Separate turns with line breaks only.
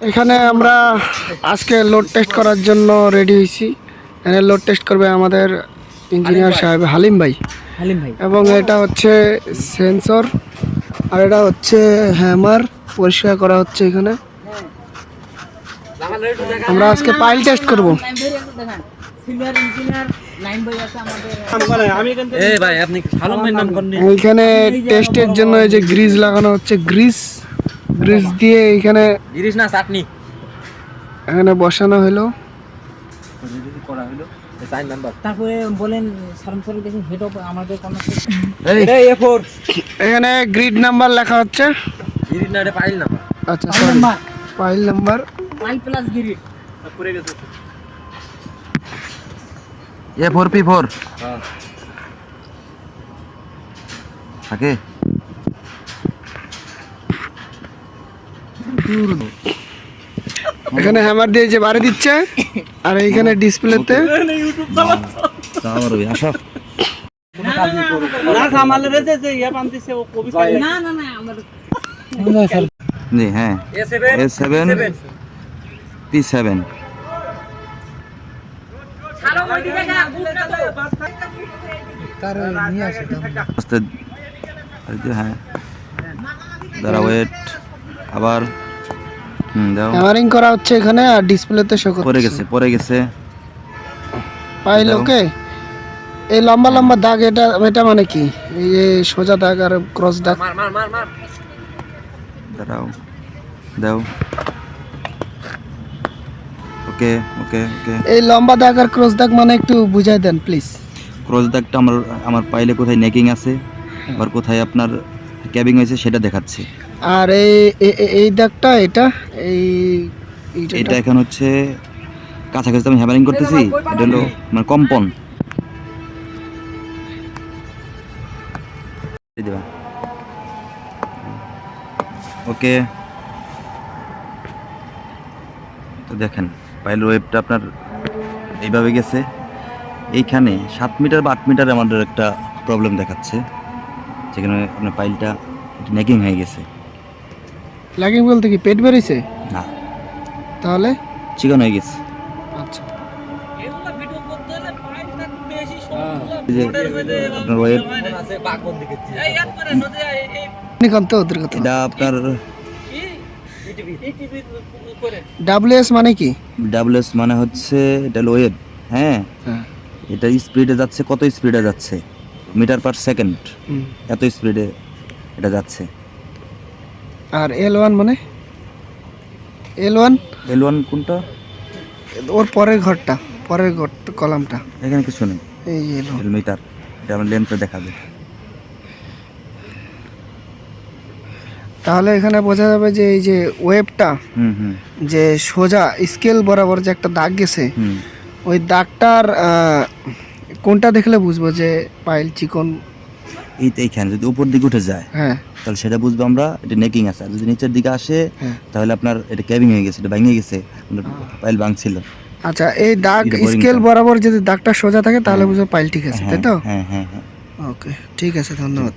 এখানে আমরা আজকে লোড টেস্ট করার জন্য রেডি হয়েছি। এখানে লোড টেস্ট করবে আমাদের ইঞ্জিনিয়ার সাহেব হালিম ভাই।
হালিম ভাই।
এবং এটা হচ্ছে সেন্সর আর এটা হচ্ছে হ্যামার পরিষ্কার করা হচ্ছে এখানে। আমরা আজকে পাইল টেস্ট করব।
সিনিয়র ইঞ্জিনিয়ার নাইম ভাই আছে আমাদের
এ ভাই আপনি সালম ভাই নাম করেন
এইখানে টেস্টের জন্য এই যে গ্রিজ লাগানো হচ্ছে গ্রিজ গ্রিজ দিয়ে এখানে
গিরিশ না চাটনি।
এখানে বসানো হলো।
করা হলো
তারপরে বলেন হেড অফ আমাদের
এই
এখানে গ্রিড নাম্বার লেখা হচ্ছে।
গিরিশ না পাইল নাম্বার
আচ্ছা সরি নাম্বার
প্লাস
পড়ে গেছে।
এ ফোর পি ফোর
হ্যাঁ।
থাকে
এখানে হ্যামার দিয়ে যে বাড়ি দিচ্ছে আর এইখানে ডিসপ্লেতে
ইয়া
জি হ্যাঁ।
এ সেভেন
পি সেভেন হ্যাঁ। দাঁড়া ওয়েট আবার
হ্যামারিং করা হচ্ছে এখানে আর ডিসপ্লেতে শো
পরে
করছে
গেছে পরে গেছে।
পাইল
দাও।
ওকে এই লম্বা লম্বা দাগ এটা এটা মানে কি? এই যে সোজা দাগ আর ক্রস দাগ।
মার মার মার মার।
দাঁড়াও। দাও। ওকে ওকে ওকে
এই লম্বা দাগ আর ক্রস দাগ মানে একটু বুঝাই দেন প্লিজ
ক্রস দাগটা আমার আমার পাইলে কোথায় নেকিং আছে? আবার কোথায় আপনার ক্যাবিং হয়েছে সেটা দেখাচ্ছে।
আর এই এই দাগটা এটা এই
এটা এখন হচ্ছে কাছাকাছি আমি হ্যামারিং করতেছি এটা হলো মানে কম্পন। দিবা। ওকে। তো দেখেন পাইল ওয়েবটা আপনার এইভাবে গেছে। এইখানে সাত মিটার বা আট মিটার আমাদের একটা প্রবলেম দেখাচ্ছে। যেখানে আপনার পাইলটা নেকিং হয়ে গেছে।
লাগিং বলতে কি পেট বেরিয়েছে?
না।
তাহলে?
চিকন হয়ে গেছে।
আচ্ছা।
আপনার
নিকান্ত ওদের কথা?
এটা আপনার
ডাব্লিউএস মানে কি?
ডাব্লিউএস মানে হচ্ছে এটা হ্যাঁ?
হ্যাঁ।
এটা স্পিডে যাচ্ছে। কত স্পিডে যাচ্ছে? Metre per second. এত স্পিডে এটা যাচ্ছে।
আর এল ওয়ান মানে? এল ওয়ান
এল ওয়ান কোনটা?
ওর পরের ঘরটা পরের ঘর কলামটা।
এখানে কিছু নেই।
এই এল।
মিটার এটা আমার লেন্থে দেখাবে।
তাহলে এখানে বোঝা যাবে যে এই যে ওয়েবটা
হুম হুম।
যে সোজা স্কেল বরাবর যে একটা দাগ গেছে ওই দাগটার কোনটা দেখলে বুঝব যে পাইল চিকন?
এই তো এইখানে যদি উপর দিকে উঠে যায়
হ্যাঁ।
তাহলে সেটা বুঝব আমরা এটা নেকিং আছে। আর যদি নিচের দিকে আসে
হ্যাঁ।
তাহলে আপনার এটা ক্যাবিং হয়ে গেছে এটা ভেঙে গেছে আপনার পাইল ভাঙছিল।
আচ্ছা এই দাগ স্কেল বরাবর যদি দাগটা সোজা থাকে তাহলে বুঝব পাইল ঠিক আছে তাই তো?
হ্যাঁ হ্যাঁ হ্যাঁ
ওকে ঠিক আছে ধন্যবাদ।